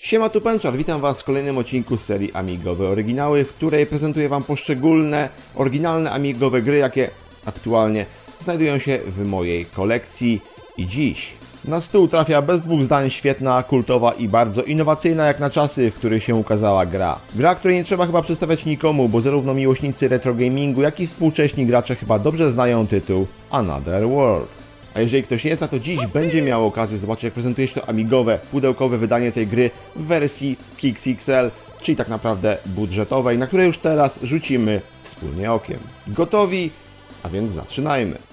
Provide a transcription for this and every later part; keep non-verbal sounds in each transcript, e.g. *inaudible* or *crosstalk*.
Siema tu Penczar, witam Was w kolejnym odcinku serii Amigowe Oryginały, w której prezentuję Wam poszczególne, oryginalne amigowe gry, jakie aktualnie znajdują się w mojej kolekcji. I dziś na stół trafia bez dwóch zdań świetna, kultowa i bardzo innowacyjna jak na czasy, w których się ukazała gra. Gra, której nie trzeba chyba przedstawiać nikomu, bo zarówno miłośnicy retro gamingu, jak i współcześni gracze chyba dobrze znają tytuł Another World. A jeżeli ktoś nie zna, to dziś będzie miał okazję zobaczyć, jak prezentuje się to amigowe, pudełkowe wydanie tej gry w wersji KixXL, czyli tak naprawdę budżetowej, na której już teraz rzucimy wspólnie okiem. Gotowi? A więc zaczynajmy.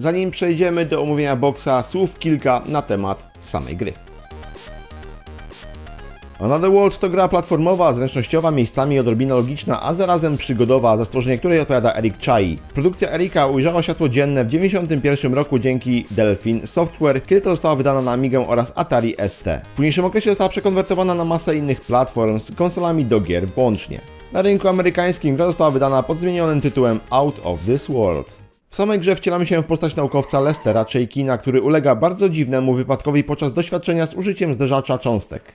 Zanim przejdziemy do omówienia boksa, słów kilka na temat samej gry. Another World to gra platformowa, zręcznościowa, miejscami odrobinę logiczna, a zarazem przygodowa, za stworzenie której odpowiada Eric Chai. Produkcja Erika ujrzała światło dzienne w 1991 roku dzięki Delphin Software, kiedy to została wydana na Amigę oraz Atari ST. W późniejszym okresie została przekonwertowana na masę innych platform z konsolami do gier włącznie. Na rynku amerykańskim gra została wydana pod zmienionym tytułem Out of This World. W samej grze wcielamy się w postać naukowca Lestera Chakina, który ulega bardzo dziwnemu wypadkowi podczas doświadczenia z użyciem zderzacza cząstek.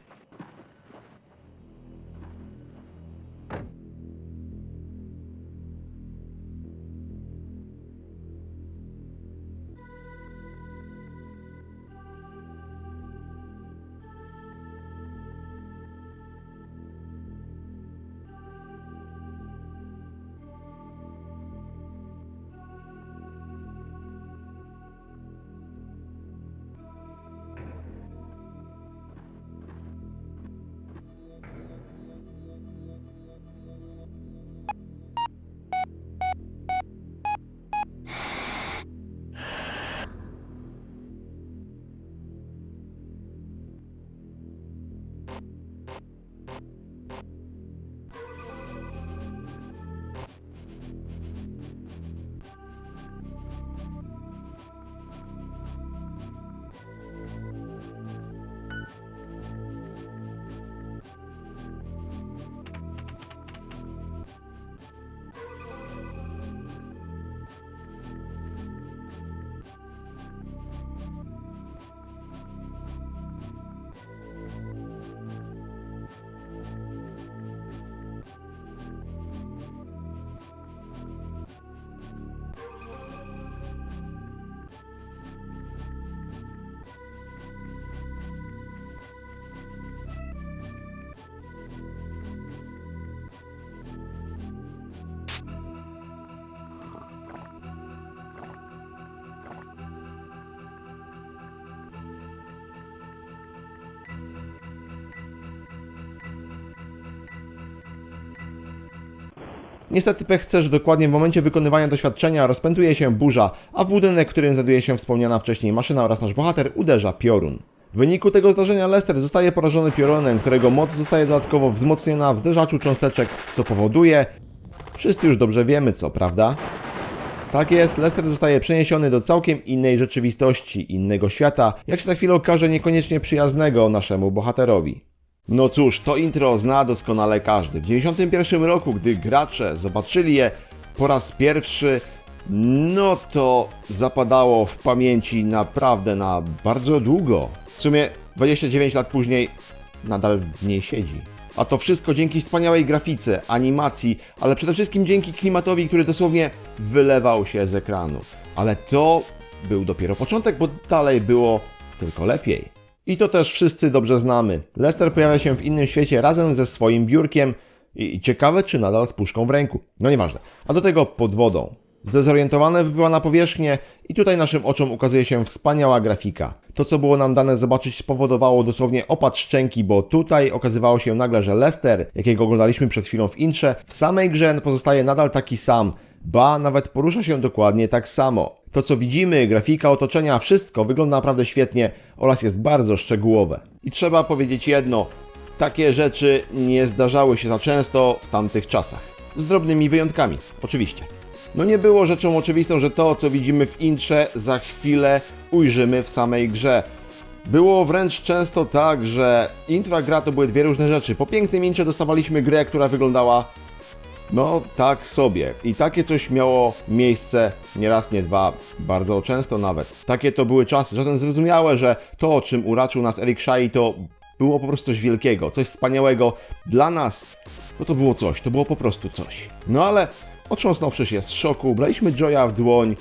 Niestety pech chce, że dokładnie w momencie wykonywania doświadczenia rozpętuje się burza, a w budynek, w którym znajduje się wspomniana wcześniej maszyna oraz nasz bohater uderza piorun. W wyniku tego zdarzenia Lester zostaje porażony piorunem, którego moc zostaje dodatkowo wzmocniona w zderzaczu cząsteczek, co powoduje... Wszyscy już dobrze wiemy co, prawda? Tak jest, Lester zostaje przeniesiony do całkiem innej rzeczywistości, innego świata, jak się za chwilę okaże niekoniecznie przyjaznego naszemu bohaterowi. No cóż, to intro zna doskonale każdy. W 1991 roku, gdy gracze zobaczyli je po raz pierwszy, no to zapadało w pamięci naprawdę na bardzo długo. W sumie 29 lat później nadal w niej siedzi. A to wszystko dzięki wspaniałej grafice, animacji, ale przede wszystkim dzięki klimatowi, który dosłownie wylewał się z ekranu. Ale to był dopiero początek, bo dalej było tylko lepiej. I to też wszyscy dobrze znamy. Lester pojawia się w innym świecie razem ze swoim biurkiem i ciekawe czy nadal z puszką w ręku. No nieważne. A do tego pod wodą. Zdezorientowane wypływa na powierzchnię i tutaj naszym oczom ukazuje się wspaniała grafika. To, co było nam dane zobaczyć, spowodowało dosłownie opad szczęki, bo tutaj okazywało się nagle, że Lester, jakiego oglądaliśmy przed chwilą w intrze, w samej grze pozostaje nadal taki sam, ba nawet porusza się dokładnie tak samo. To co widzimy, grafika otoczenia, wszystko wygląda naprawdę świetnie oraz jest bardzo szczegółowe. I trzeba powiedzieć jedno, takie rzeczy nie zdarzały się za często w tamtych czasach. Z drobnymi wyjątkami, oczywiście. No nie było rzeczą oczywistą, że to, co widzimy w intrze, za chwilę ujrzymy w samej grze. Było wręcz często tak, że intro gra to były dwie różne rzeczy. Po pięknym intrze dostawaliśmy grę, która wyglądała no tak sobie. I takie coś miało miejsce nie raz, nie dwa, bardzo często nawet. Takie to były czasy. Zatem zrozumiałe, że to, o czym uraczył nas Eric Shai, to było po prostu coś wielkiego, coś wspaniałego. Dla nas no to było coś, to było po prostu coś. No ale otrząsnąwszy się z szoku, braliśmy Joya w dłoń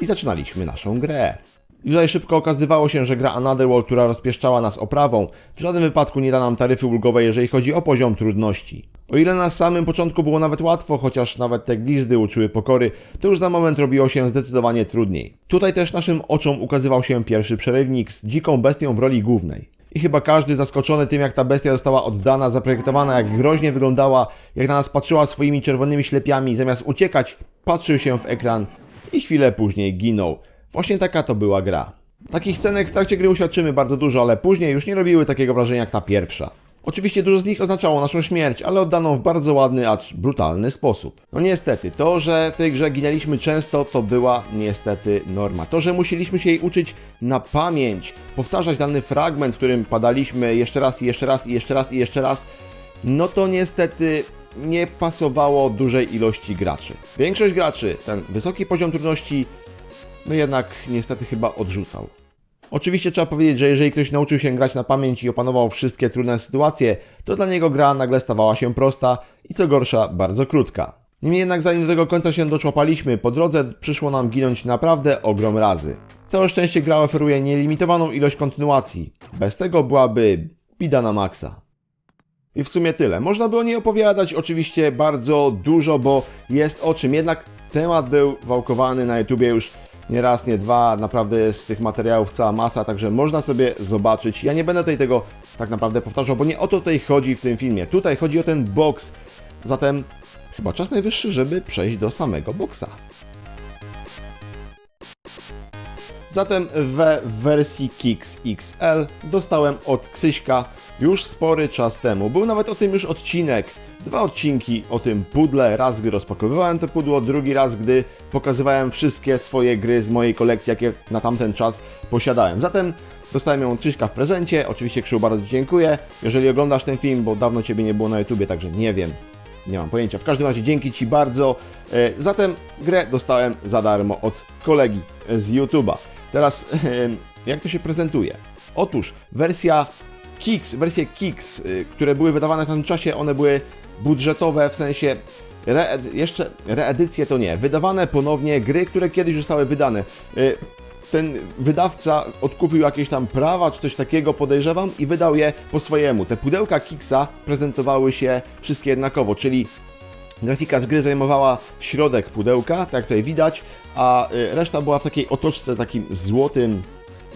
i zaczynaliśmy naszą grę. I tutaj szybko okazywało się, że gra Another World, która rozpieszczała nas oprawą, w żadnym wypadku nie da nam taryfy ulgowej, jeżeli chodzi o poziom trudności. O ile na samym początku było nawet łatwo, chociaż nawet te glizdy uczyły pokory, to już za moment robiło się zdecydowanie trudniej. Tutaj też naszym oczom ukazywał się pierwszy przerywnik z dziką bestią w roli głównej. I chyba każdy zaskoczony tym, jak ta bestia została oddana, zaprojektowana, jak groźnie wyglądała, jak na nas patrzyła swoimi czerwonymi ślepiami, zamiast uciekać, patrzył się w ekran i chwilę później ginął. Właśnie taka to była gra. Takich scenek w trakcie gry uświadczymy bardzo dużo, ale później już nie robiły takiego wrażenia jak ta pierwsza. Oczywiście dużo z nich oznaczało naszą śmierć, ale oddaną w bardzo ładny, acz brutalny sposób. No niestety, to, że w tej grze ginęliśmy często, to była niestety norma. To, że musieliśmy się jej uczyć na pamięć, powtarzać dany fragment, w którym padaliśmy jeszcze raz i jeszcze raz i jeszcze raz i jeszcze raz, no to niestety nie pasowało dużej ilości graczy. Większość graczy ten wysoki poziom trudności no jednak niestety chyba odrzucał. Oczywiście trzeba powiedzieć, że jeżeli ktoś nauczył się grać na pamięć i opanował wszystkie trudne sytuacje, to dla niego gra nagle stawała się prosta i co gorsza, bardzo krótka. Niemniej jednak zanim do tego końca się doczłapaliśmy, po drodze przyszło nam ginąć naprawdę ogrom razy. Całe szczęście gra oferuje nielimitowaną ilość kontynuacji. Bez tego byłaby bida na maksa. I w sumie tyle. Można by o niej opowiadać oczywiście bardzo dużo, bo jest o czym. Jednak temat był wałkowany na YouTubie już nie raz, nie dwa. Naprawdę jest tych materiałów cała masa, także można sobie zobaczyć. Ja nie będę tutaj tego tak naprawdę powtarzał, bo nie o to tutaj chodzi w tym filmie. Tutaj chodzi o ten box. Zatem chyba czas najwyższy, żeby przejść do samego boxa. Zatem we wersji Kix XL dostałem od Krzyśka już spory czas temu. Był nawet o tym już odcinek. Dwa odcinki o tym pudle. Raz, gdy rozpakowywałem to pudło, drugi raz, gdy pokazywałem wszystkie swoje gry z mojej kolekcji, jakie na tamten czas posiadałem. Zatem dostałem ją od Krzyśka w prezencie. Oczywiście Krzył bardzo dziękuję. Jeżeli oglądasz ten film, bo dawno Ciebie nie było na YouTubie, także nie wiem, nie mam pojęcia. W każdym razie dzięki Ci bardzo. E, Zatem grę dostałem za darmo od kolegi z YouTube'a. Teraz jak to się prezentuje? Otóż wersja Kix, wersje y, które były wydawane w tamtym czasie, one były budżetowe, w sensie reed, jeszcze reedycje to nie, wydawane ponownie gry, które kiedyś zostały wydane. Y, Ten wydawca odkupił jakieś tam prawa czy coś takiego, podejrzewam, i wydał je po swojemu. Te pudełka Kixa prezentowały się wszystkie jednakowo, czyli Grafika z gry zajmowała środek pudełka, tak jak tutaj widać, a y, reszta była w takiej otoczce takim złotym,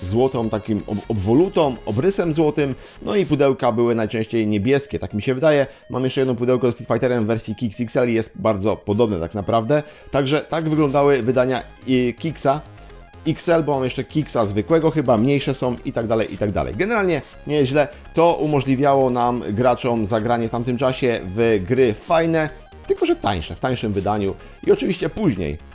złotą takim ob obwolutą, obrysem złotym, no i pudełka były najczęściej niebieskie, tak mi się wydaje. Mam jeszcze jedno pudełko z Street Fighterem w wersji Kix XL i jest bardzo podobne tak naprawdę. Także tak wyglądały wydania y, Kixa. XL, bo mam jeszcze Kixa zwykłego, chyba mniejsze są i tak dalej, i tak dalej. Generalnie nieźle. To umożliwiało nam graczom zagranie w tamtym czasie w gry fajne, tylko że tańsze, w tańszym wydaniu i oczywiście później.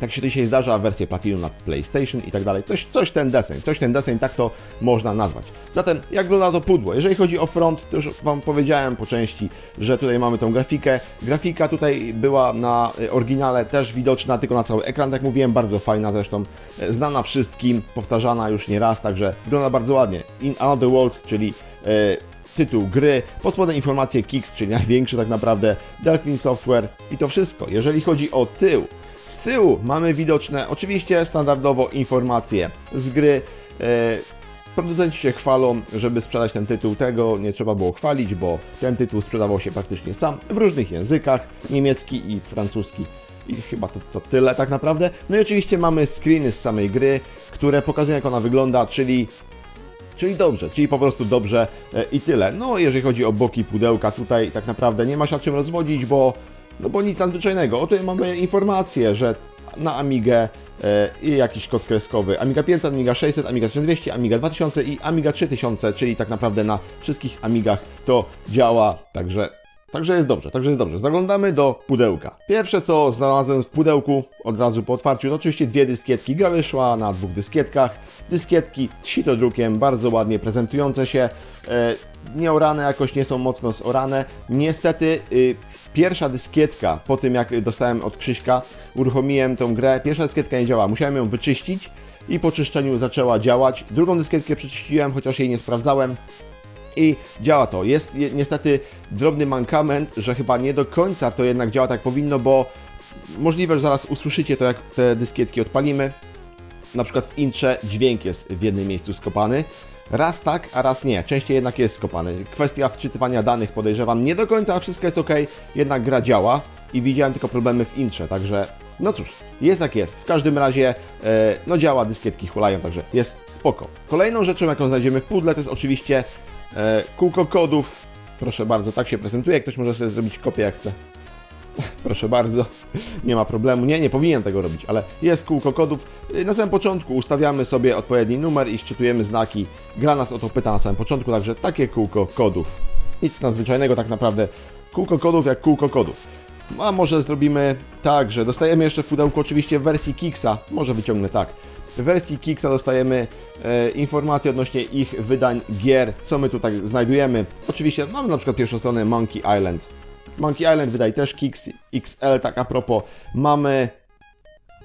Tak się dzisiaj zdarza, wersje Platinum na PlayStation i tak dalej. Coś, coś ten deseń, coś ten deseń, tak to można nazwać. Zatem, jak wygląda to pudło? Jeżeli chodzi o front, to już Wam powiedziałem po części, że tutaj mamy tą grafikę. Grafika tutaj była na y, oryginale też widoczna, tylko na cały ekran, tak mówiłem, bardzo fajna zresztą, e, znana wszystkim, powtarzana już nie raz, także wygląda bardzo ładnie. In Another World, czyli e, tytuł gry, pod spodem informacje Kix, czyli największy tak naprawdę, Delphin Software i to wszystko. Jeżeli chodzi o tył, z tyłu mamy widoczne oczywiście standardowo informacje z gry. E, Producenci się chwalą, żeby sprzedać ten tytuł. Tego nie trzeba było chwalić, bo ten tytuł sprzedawał się praktycznie sam w różnych językach, niemiecki i francuski. I chyba to, to tyle tak naprawdę. No i oczywiście mamy screeny z samej gry, które pokazują jak ona wygląda, czyli Czyli dobrze, czyli po prostu dobrze e, i tyle. No, jeżeli chodzi o boki pudełka, tutaj tak naprawdę nie ma się nad czym rozwodzić, bo, no bo nic nadzwyczajnego. Oto mamy informację, że na Amigę e, i jakiś kod kreskowy Amiga 500, Amiga 600, Amiga 1200, Amiga 2000 i Amiga 3000, czyli tak naprawdę na wszystkich Amigach to działa, także Także jest dobrze, także jest dobrze. Zaglądamy do pudełka. Pierwsze co znalazłem w pudełku od razu po otwarciu to oczywiście dwie dyskietki. Gra wyszła na dwóch dyskietkach. Dyskietki sitodrukiem, bardzo ładnie prezentujące się. Nieorane jakoś nie są mocno zorane. Niestety y, pierwsza dyskietka po tym jak dostałem od Krzyśka, uruchomiłem tą grę, pierwsza dyskietka nie działa. Musiałem ją wyczyścić i po czyszczeniu zaczęła działać. Drugą dyskietkę przeczyściłem, chociaż jej nie sprawdzałem. I działa to. Jest je, niestety drobny mankament, że chyba nie do końca to jednak działa tak powinno, bo możliwe, że zaraz usłyszycie to, jak te dyskietki odpalimy. Na przykład w intrze dźwięk jest w jednym miejscu skopany. Raz tak, a raz nie. Częściej jednak jest skopany. Kwestia wczytywania danych podejrzewam. Nie do końca wszystko jest ok, jednak gra działa i widziałem tylko problemy w intrze, także no cóż, jest jak jest. W każdym razie, e, no działa, dyskietki hulają, także jest spoko. Kolejną rzeczą, jaką znajdziemy w pudle, to jest oczywiście e, kółko kodów. Proszę bardzo, tak się prezentuje. Ktoś może sobie zrobić kopię jak chce. Proszę bardzo, nie ma problemu. Nie, nie powinien tego robić, ale jest kółko kodów. Na samym początku ustawiamy sobie odpowiedni numer i szczytujemy znaki. Gra nas o to pyta na samym początku, także takie kółko kodów. Nic nadzwyczajnego tak naprawdę. Kółko kodów jak kółko kodów. A może zrobimy tak, że dostajemy jeszcze w pudełku oczywiście w wersji Kixa. Może wyciągnę tak. W wersji Kixa dostajemy e, informacje odnośnie ich wydań gier, co my tutaj znajdujemy. Oczywiście mamy na przykład pierwszą stronę Monkey Island. Monkey Island wydaje też Kix XL, tak a propos. Mamy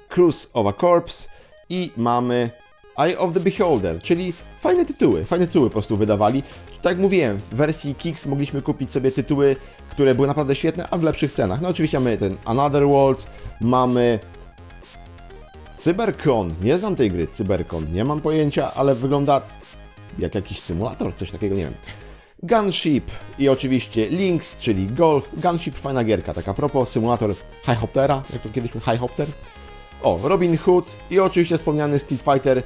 Cruise of a Corpse i mamy Eye of the Beholder, czyli fajne tytuły, fajne tytuły po prostu wydawali. Tak jak mówiłem, w wersji Kix mogliśmy kupić sobie tytuły, które były naprawdę świetne, a w lepszych cenach. No oczywiście mamy ten Another World, mamy Cybercon, nie znam tej gry, Cybercon, nie mam pojęcia, ale wygląda jak jakiś symulator, coś takiego, nie wiem. Gunship i oczywiście Lynx, czyli Golf. Gunship fajna gierka, tak a propos, symulator Highhoptera, jak to kiedyś był Highhopter. O, Robin Hood i oczywiście wspomniany Street Fighter, y,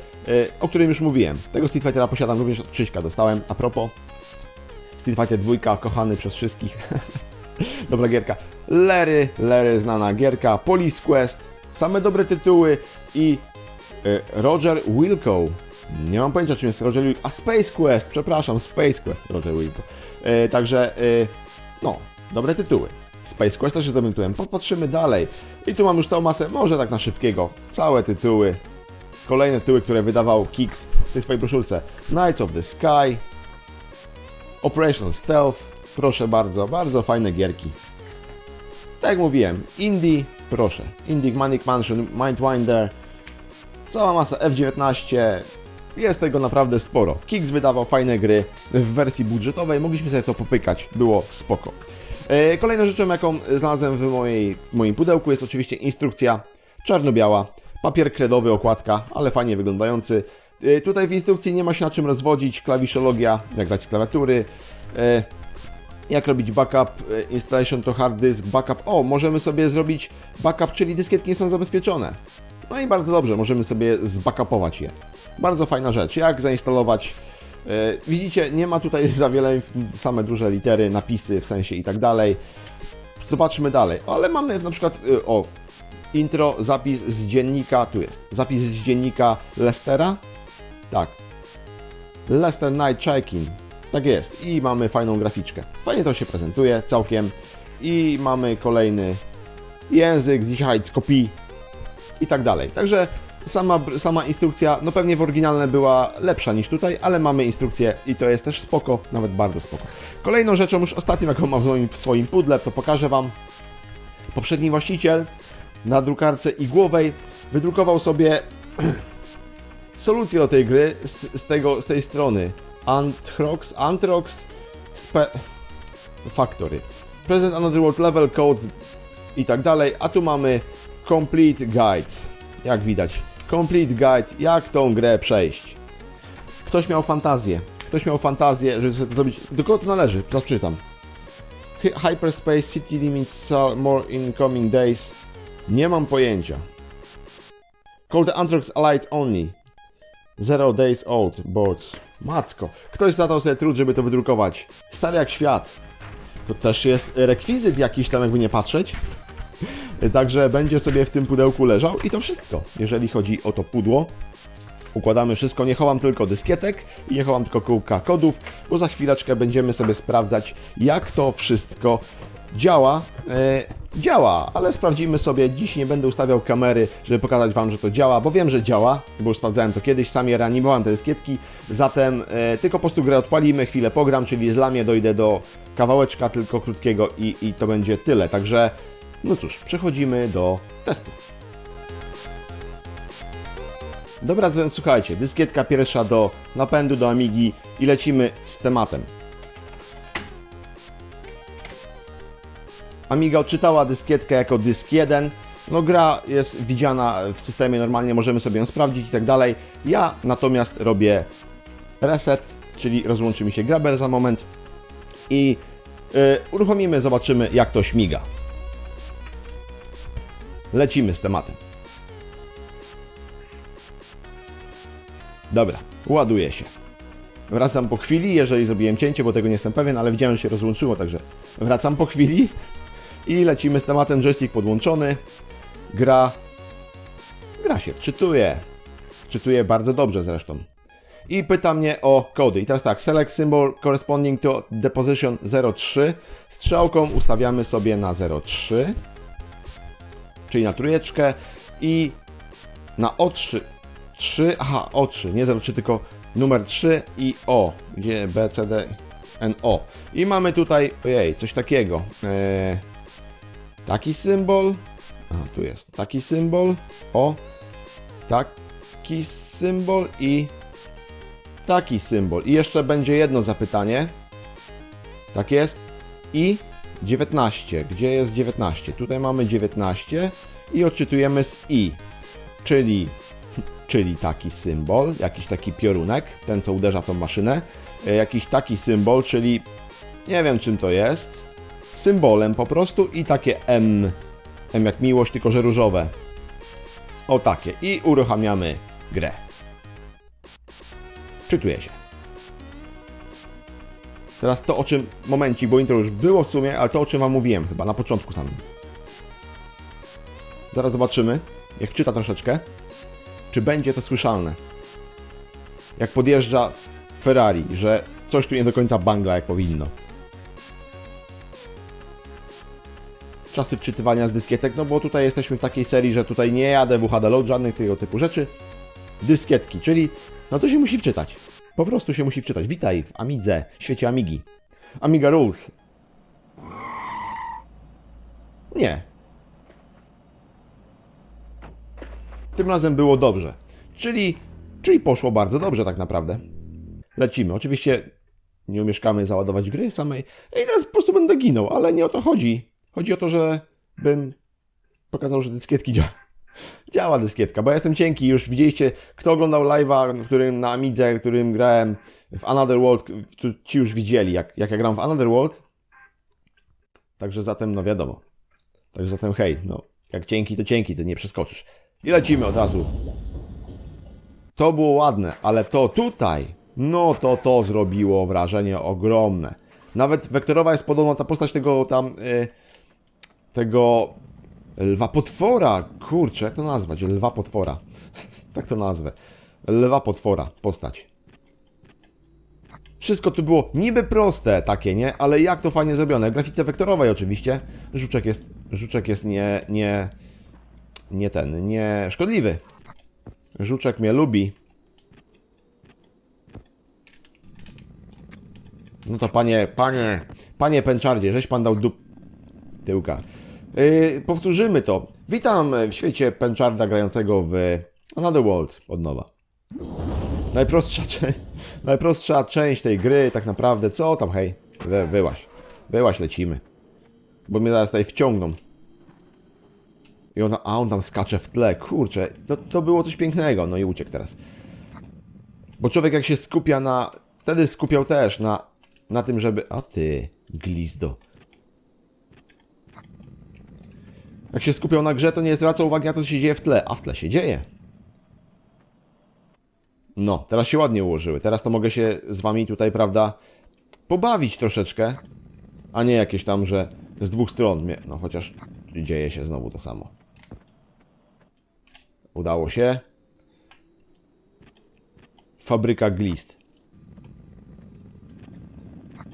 o którym już mówiłem. Tego Street Fightera posiadam również od Krzyśka, dostałem, a propos. Street Fighter 2, kochany przez wszystkich. *laughs* Dobra gierka. Lery, Lery znana gierka, Police Quest, same dobre tytuły i y, Roger Wilco. Nie mam pojęcia czym jest Roger Wilco. A Space Quest, przepraszam, Space Quest Roger Wilco. Y, także, y, no, dobre tytuły. Space Quest też się dobrym tytułem. Popatrzymy dalej. I tu mam już całą masę, może tak na szybkiego, całe tytuły. Kolejne tytuły, które wydawał Kix w tej swojej broszurce. Knights of the Sky, Operation Stealth, proszę bardzo, bardzo fajne gierki. Tak jak mówiłem, Indie, proszę. Indie Manic Mansion, Mindwinder, cała masa F19. Jest tego naprawdę sporo. Kix wydawał fajne gry w wersji budżetowej, mogliśmy sobie to popykać, było spoko. E, Kolejną rzeczą, jaką znalazłem w mojej, moim pudełku jest oczywiście instrukcja czarno-biała, papier kredowy, okładka, ale fajnie wyglądający. E, Tutaj w instrukcji nie ma się na czym rozwodzić, klawiszologia, jak dać z klawiatury, e, jak robić backup, installation to hard disk, backup. O, możemy sobie zrobić backup, czyli dyskietki nie są zabezpieczone. No i bardzo dobrze, możemy sobie zbackupować je. Bardzo fajna rzecz. Jak zainstalować? E, widzicie, nie ma tutaj za wiele, same duże litery, napisy w sensie i tak dalej. Zobaczmy dalej. Ale mamy na przykład, e, o, intro, zapis z dziennika, tu jest. Zapis z dziennika Lestera. Tak. Lester Night Checking. Tak jest. I mamy fajną graficzkę. Fajnie to się prezentuje całkiem. I mamy kolejny język, dzisiaj kopii i tak dalej. Także sama, sama instrukcja, no pewnie w oryginalne była lepsza niż tutaj, ale mamy instrukcję i to jest też spoko, nawet bardzo spoko. Kolejną rzeczą, już ostatnią, jaką mam w swoim, w swoim pudle, to pokażę Wam. Poprzedni właściciel na drukarce igłowej wydrukował sobie *clears throat* solucję do tej gry z, z, tego, z tej strony. Anthrox, Anthrox Spe... Factory. Present Another World Level Codes i tak dalej, a tu mamy Complete Guide. Jak widać, Complete Guide, jak tą grę przejść. Ktoś miał fantazję, ktoś miał fantazję, żeby to zrobić. Do kogo to należy? Przeczytam. Hy- Hyperspace City Limits more in coming days. Nie mam pojęcia. Call the Anthrox Allied Only. Zero Days Old Boards. Macko. Ktoś zadał sobie trud, żeby to wydrukować. Stary jak świat. To też jest rekwizyt jakiś tam, jakby nie patrzeć. Także będzie sobie w tym pudełku leżał i to wszystko, jeżeli chodzi o to pudło. Układamy wszystko, nie chowam tylko dyskietek i nie chowam tylko kółka kodów, bo za chwileczkę będziemy sobie sprawdzać, jak to wszystko działa. E, działa, ale sprawdzimy sobie. Dziś nie będę ustawiał kamery, żeby pokazać Wam, że to działa, bo wiem, że działa, bo już sprawdzałem to kiedyś, sam je reanimowałem te dyskietki, zatem e, tylko po prostu grę odpalimy, chwilę pogram, czyli z lamie dojdę do kawałeczka tylko krótkiego i, i to będzie tyle. Także, no cóż, przechodzimy do testów. Dobra, zatem słuchajcie, dyskietka pierwsza do napędu do Amigi i lecimy z tematem. Amiga odczytała dyskietkę jako dysk 1. No gra jest widziana w systemie normalnie, możemy sobie ją sprawdzić i tak dalej. Ja natomiast robię reset, czyli rozłączy mi się grabel za moment i yy, uruchomimy, zobaczymy jak to śmiga. Lecimy z tematem. Dobra, ładuje się. Wracam po chwili, jeżeli zrobiłem cięcie, bo tego nie jestem pewien, ale widziałem, że się rozłączyło, także wracam po chwili i lecimy z tematem joystick podłączony. Gra. Gra się wczytuje. Wczytuje bardzo dobrze zresztą. I pyta mnie o kody. I teraz tak, select symbol corresponding to deposition 03. Strzałką ustawiamy sobie na 03, czyli na trójeczkę i na O3 3, aha, O3, nie 03, tylko numer 3 i O, gdzie B, C, D, N, O. I mamy tutaj, ojej, coś takiego. Eee, taki symbol, aha, tu jest, taki symbol, O, taki symbol i taki symbol. I jeszcze będzie jedno zapytanie. Tak jest. I 19. Gdzie jest 19? Tutaj mamy 19 i odczytujemy z I, czyli *laughs* czyli taki symbol, jakiś taki piorunek, ten co uderza w tą maszynę, e, jakiś taki symbol, czyli nie wiem czym to jest, symbolem po prostu i takie M, M jak miłość, tylko że różowe. O takie. I uruchamiamy grę. Czytuje się. Teraz to o czym, momencik, bo intro już było w sumie, ale to o czym Wam mówiłem chyba, na początku samym. Zaraz zobaczymy, jak wczyta troszeczkę czy będzie to słyszalne. Jak podjeżdża Ferrari, że coś tu nie do końca banga jak powinno. Czasy wczytywania z dyskietek, no bo tutaj jesteśmy w takiej serii, że tutaj nie jadę w UHD load, żadnych tego typu rzeczy. Dyskietki, czyli no to się musi wczytać. Po prostu się musi wczytać. Witaj w Amidze, świecie Amigi. Amiga Rules. Nie, Tym razem było dobrze. Czyli, czyli poszło bardzo dobrze tak naprawdę. Lecimy. Oczywiście nie umieszkamy załadować gry samej. I teraz po prostu będę ginął, ale nie o to chodzi. Chodzi o to, że bym pokazał, że dyskietki działa. Działa dyskietka, bo ja jestem cienki. Już widzieliście, kto oglądał live'a, którym na Amidze, którym grałem w Another World, ci już widzieli, jak, jak ja gram w Another World. Także zatem, no wiadomo. Także zatem, hej, no, jak cienki, to cienki, to nie przeskoczysz. I lecimy od razu. To było ładne, ale to tutaj, no to to zrobiło wrażenie ogromne. Nawet wektorowa jest podobna ta postać tego tam, yy, tego lwa potwora. Kurczę, jak to nazwać? Lwa potwora. *laughs* tak to nazwę. Lwa potwora, postać. Wszystko tu było niby proste takie, nie? Ale jak to fajnie zrobione. Grafice wektorowej oczywiście. Żuczek jest, żuczek jest nie, nie, nie ten, nie szkodliwy. Żuczek mnie lubi. No to panie, panie, panie Pęczardzie, żeś pan dał dup... tyłka. Yy, powtórzymy to. Witam w świecie Pęczarda grającego w Another World od nowa. Najprostsza, *laughs* najprostsza część tej gry, tak naprawdę. Co tam, hej? Wy, wyłaś. Wyłaś, lecimy. Bo mnie zaraz tutaj wciągną. I ona, a on tam skacze w tle, kurczę, to, to było coś pięknego, no i uciekł teraz. Bo człowiek jak się skupia na, wtedy skupiał też na, na tym, żeby, a ty, glizdo. Jak się skupiał na grze, to nie zwraca uwagi na to, co się dzieje w tle, a w tle się dzieje. No, teraz się ładnie ułożyły, teraz to mogę się z wami tutaj, prawda, pobawić troszeczkę, a nie jakieś tam, że z dwóch stron no chociaż dzieje się znowu to samo. Udało się. Fabryka glist.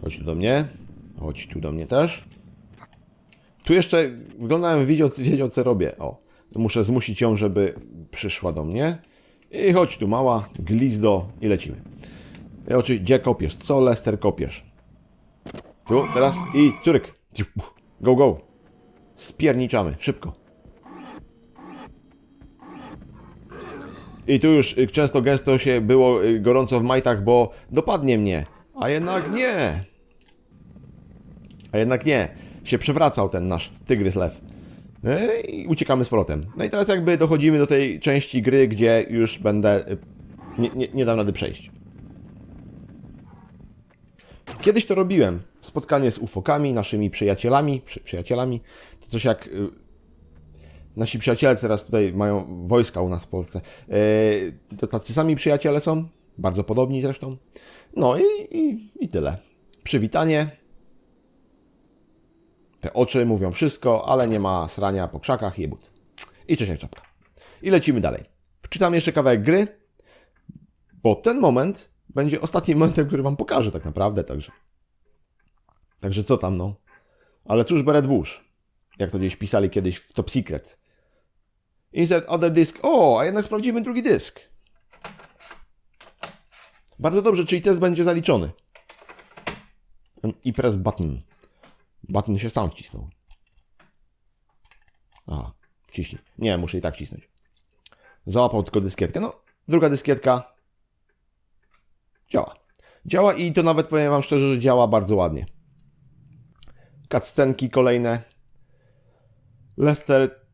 Chodź tu do mnie. Chodź tu do mnie też. Tu jeszcze wyglądałem wiedział, wiedział co robię. O, muszę zmusić ją, żeby przyszła do mnie. I chodź tu mała, glizdo i lecimy. I oczywiście, gdzie kopiesz? Co Lester kopiesz? Tu, teraz i cyrk. Go, go. Spierniczamy, szybko. I tu już y, często gęsto się było y, gorąco w majtach, bo dopadnie mnie. A jednak nie. A jednak nie. Się przewracał ten nasz tygrys lew. E, I uciekamy z powrotem. No i teraz jakby dochodzimy do tej części gry, gdzie już będę... y, Nie, nie, nie dam rady przejść. Kiedyś to robiłem. Spotkanie z ufokami, naszymi przyjacielami. Przy, przyjacielami. To coś jak... y, Nasi przyjaciele teraz tutaj mają wojska u nas w Polsce. To tacy sami przyjaciele są. Bardzo podobni zresztą. No i, i, i tyle. Przywitanie. Te oczy mówią wszystko, ale nie ma srania po krzakach i jebut. I cześć jak czapka. I lecimy dalej. Wczytam jeszcze kawałek gry, bo ten moment będzie ostatnim momentem, który wam pokażę tak naprawdę, także. Także co tam, no. Ale cóż, beret włóż. Jak to gdzieś pisali kiedyś w Top Secret. Insert other disk. O, a jednak sprawdzimy drugi dysk. Bardzo dobrze, czyli test będzie zaliczony. I press button. Button się sam wcisnął. A, wciśnij. Nie, muszę i tak wcisnąć. Załapał tylko dyskietkę. No, druga dyskietka. Działa. Działa i to nawet powiem wam szczerze, że działa bardzo ładnie. Cutscenki kolejne. Lester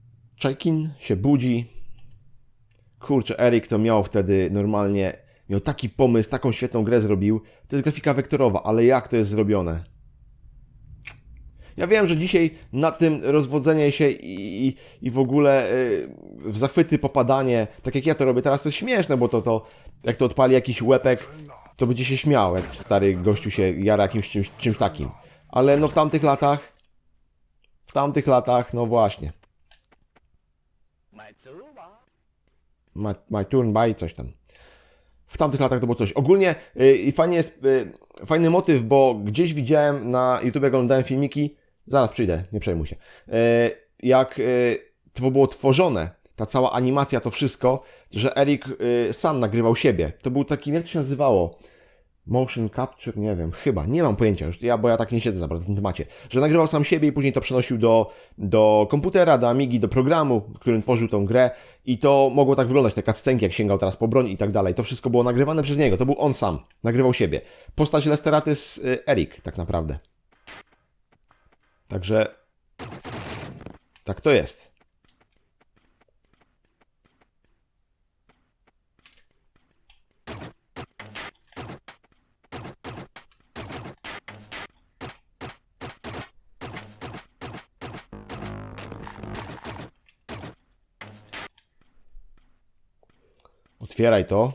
Chaikin się budzi. Kurczę, Erik to miał wtedy normalnie, miał taki pomysł, taką świetną grę zrobił. To jest grafika wektorowa, ale jak to jest zrobione? Ja wiem, że dzisiaj na tym rozwodzenie się i, i, i w ogóle y, w zachwyty popadanie, tak jak ja to robię teraz, to jest śmieszne, bo to, to jak to odpali jakiś łepek, to będzie się śmiał, jak stary gościu się jara jakimś czymś, czymś takim. Ale no w tamtych latach, w tamtych latach, no właśnie. My, my turn by, coś tam. W tamtych latach to było coś. Ogólnie yy, i fajnie jest, yy, fajny motyw, bo gdzieś widziałem na YouTube, oglądałem filmiki, zaraz przyjdę, nie przejmuj się, yy, jak yy, to było tworzone, ta cała animacja, to wszystko, że Erik yy, sam nagrywał siebie. To był taki, jak to się nazywało? Motion capture, nie wiem, chyba, nie mam pojęcia już, ja, bo ja tak nie siedzę za bardzo w tym temacie, że nagrywał sam siebie i później to przenosił do, do komputera, do Amigi, do programu, w którym tworzył tą grę i to mogło tak wyglądać, te cutscenki, jak sięgał teraz po broń i tak dalej, to wszystko było nagrywane przez niego, to był on sam, nagrywał siebie. Postać Lestera to jest y, Erik, tak naprawdę. Także, tak to jest. Otwieraj to,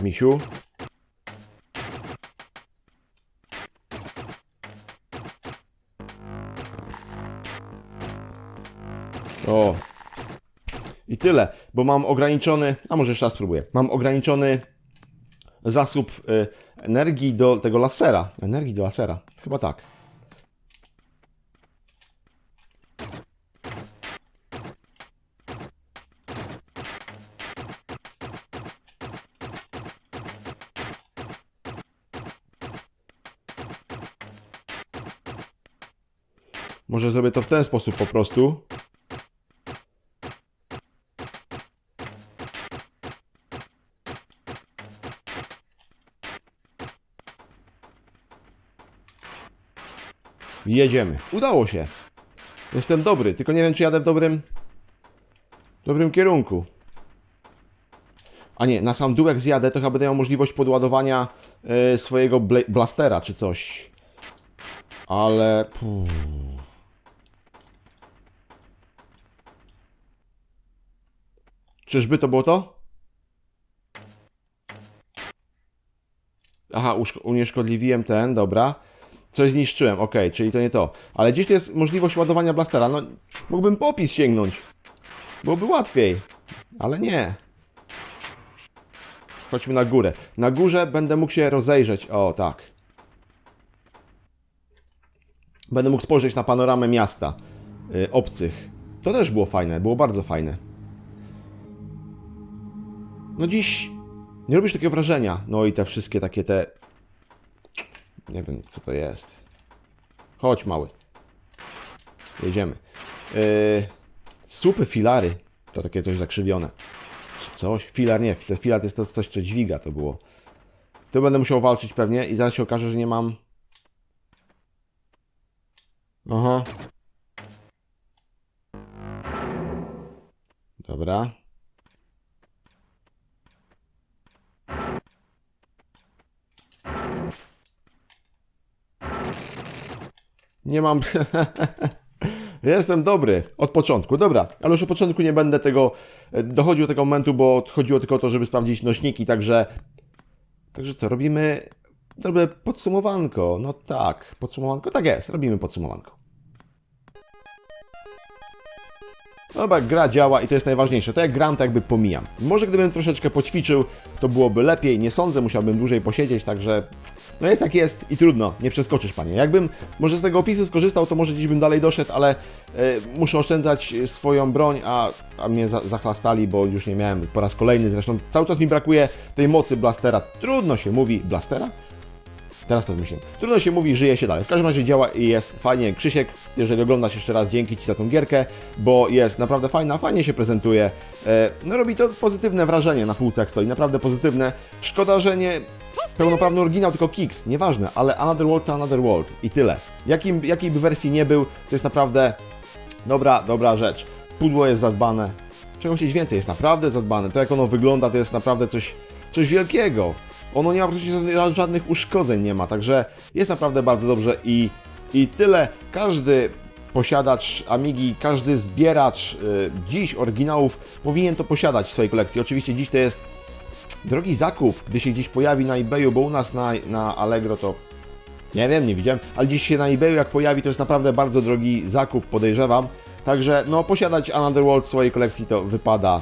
misiu. O. I tyle, bo mam ograniczony, a może jeszcze raz spróbuję. Mam ograniczony zasób y, energii do tego lasera. Energii do lasera, chyba tak. Może zrobię to w ten sposób po prostu. Jedziemy. Udało się. Jestem dobry, tylko nie wiem, czy jadę w dobrym... dobrym kierunku. A nie, na sam dół jak zjadę, to chyba będę miał możliwość podładowania e, swojego bla blastera czy coś. Ale... Puh. Czyżby to było to? Aha, unieszkodliwiłem ten, dobra. Coś zniszczyłem, okej, czyli to nie to. Ale gdzieś tu jest możliwość ładowania blastera. No, mógłbym popis sięgnąć. Byłoby łatwiej. Ale nie. Chodźmy na górę. Na górze będę mógł się rozejrzeć. O, tak. Będę mógł spojrzeć na panoramę miasta. Y, obcych. To też było fajne, było bardzo fajne. No dziś nie robisz takiego wrażenia. No i te wszystkie takie te... Nie wiem, co to jest. Chodź, mały. Jedziemy. Yy, supy filary. To takie coś zakrzywione. Coś? Filar nie. Filar to jest to coś, co dźwiga to było. To będę musiał walczyć pewnie i zaraz się okaże, że nie mam... Aha. Dobra. Nie mam. *laughs* Jestem dobry od początku. Dobra, ale już od początku nie będę tego e, dochodził do tego momentu, bo chodziło tylko o to, żeby sprawdzić nośniki, także. Także co, robimy. Dobre podsumowanko. No tak, podsumowanko. Tak jest, robimy podsumowanko. Dobra, gra działa i to jest najważniejsze. To jak gram, to jakby pomijam. Może gdybym troszeczkę poćwiczył, to byłoby lepiej. Nie sądzę, musiałbym dłużej posiedzieć, także no jest jak jest i trudno, nie przeskoczysz, panie. Jakbym może z tego opisu skorzystał, to może dziś bym dalej doszedł, ale e, muszę oszczędzać swoją broń, a, a mnie za, zachlastali, bo już nie miałem po raz kolejny. Zresztą cały czas mi brakuje tej mocy blastera. Trudno się mówi. Blastera? Teraz to myślę. Trudno się mówi, żyje się dalej. W każdym razie działa i jest fajnie. Krzysiek, jeżeli oglądasz jeszcze raz, dzięki Ci za tą gierkę, bo jest naprawdę fajna, fajnie się prezentuje. E, no robi to pozytywne wrażenie na półce, jak stoi. Naprawdę pozytywne. Szkoda, że nie pełnoprawny oryginał, tylko Kicks. Nieważne, ale Another World to Another World. I tyle. Jakim, jakiej by wersji nie był, to jest naprawdę dobra, dobra rzecz. Pudło jest zadbane. Czegoś więcej, jest naprawdę zadbane. To jak ono wygląda, to jest naprawdę coś, coś wielkiego. Ono nie ma praktycznie żadnych uszkodzeń, nie ma, także jest naprawdę bardzo dobrze i, i tyle. Każdy posiadacz Amigi, każdy zbieracz y, dziś oryginałów powinien to posiadać w swojej kolekcji. Oczywiście dziś to jest drogi zakup, gdy się gdzieś pojawi na eBayu, bo u nas na, na Allegro to nie wiem, nie widziałem, ale dziś się na eBayu jak pojawi, to jest naprawdę bardzo drogi zakup, podejrzewam. Także no posiadać Another World w swojej kolekcji to wypada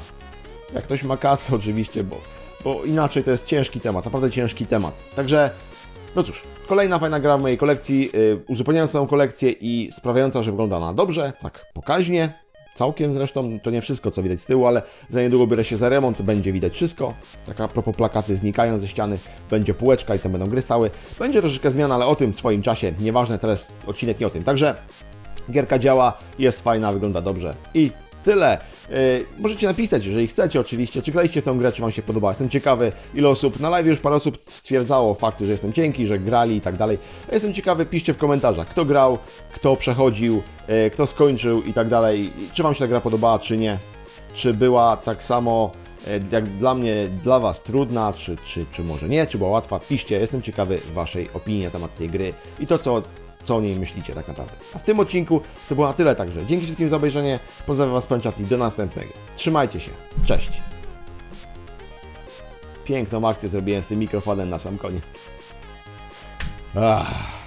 jak ktoś ma kasę *laughs* oczywiście, bo, bo inaczej to jest ciężki temat, naprawdę ciężki temat. Także, no cóż, kolejna fajna gra w mojej kolekcji, yy, uzupełniająca całą kolekcję i sprawiająca, że wygląda ona dobrze, tak pokaźnie, całkiem zresztą, to nie wszystko co widać z tyłu, ale za niedługo biorę się za remont, będzie widać wszystko. Tak a propos plakaty znikają ze ściany, będzie półeczka i tam będą gry stały. Będzie troszeczkę zmian, ale o tym w swoim czasie, nieważne, teraz odcinek nie o tym. Także Gierka działa, jest fajna, wygląda dobrze i tyle. Yy, możecie napisać, jeżeli chcecie oczywiście, czy graliście w tę grę, czy Wam się podobała. Jestem ciekawy, ile osób, na live już parę osób stwierdzało fakty, że jestem cienki, że grali i tak dalej. Jestem ciekawy, piszcie w komentarzach, kto grał, kto przechodził, yy, kto skończył i tak dalej. Czy Wam się ta gra podobała, czy nie. Czy była tak samo e, jak dla mnie, dla Was trudna, czy, czy, czy może nie, czy była łatwa, piszcie, jestem ciekawy Waszej opinii na temat tej gry i to, co, co o niej myślicie tak naprawdę. A w tym odcinku to było na tyle także. Dzięki wszystkim za obejrzenie, pozdrawiam Was Pęczat i do następnego. Trzymajcie się, cześć! Piękną akcję zrobiłem z tym mikrofonem na sam koniec. Ach.